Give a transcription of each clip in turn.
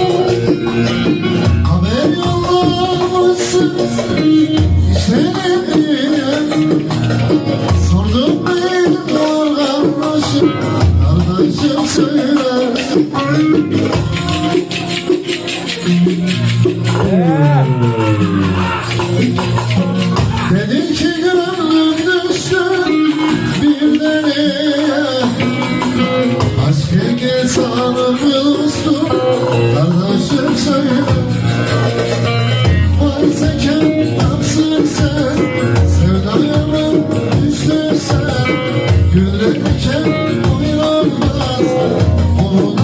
Oh, tanımıyorsun Kardeşim sen. Vay zeken yapsın sen. Sevdaya ben düştün sen Gülrek diken oynanmaz Onu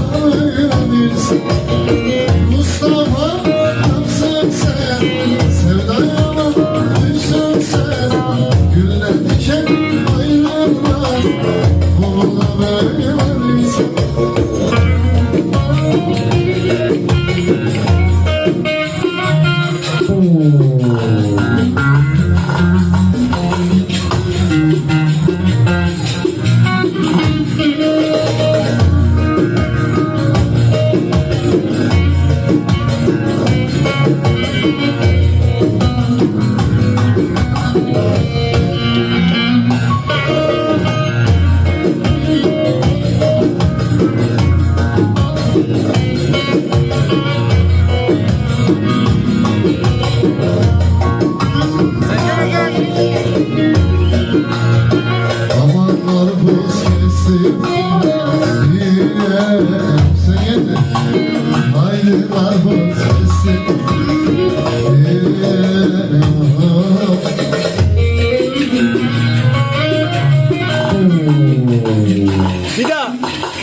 ha ha ha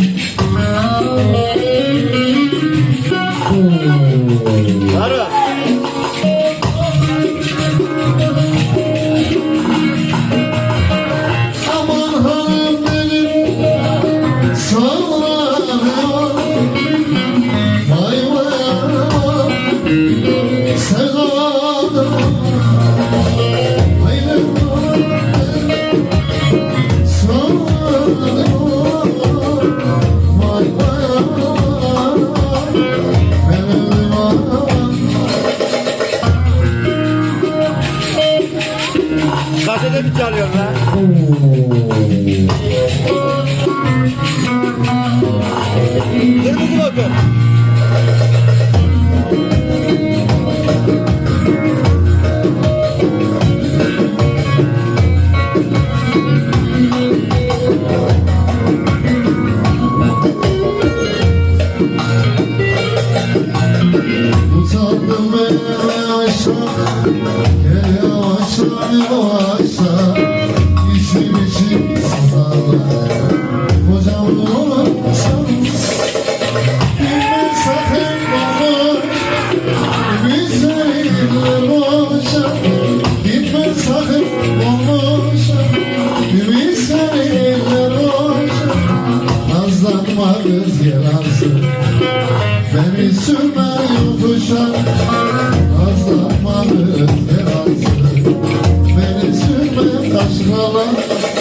Nerede mi çalıyorsun lan? Kırmızı bakın. yarası Beni sürme yokuşa Azlanmanın yarası Beni sürme taşralar.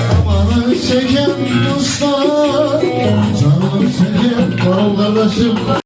çeken usta Canım çeken kardeşim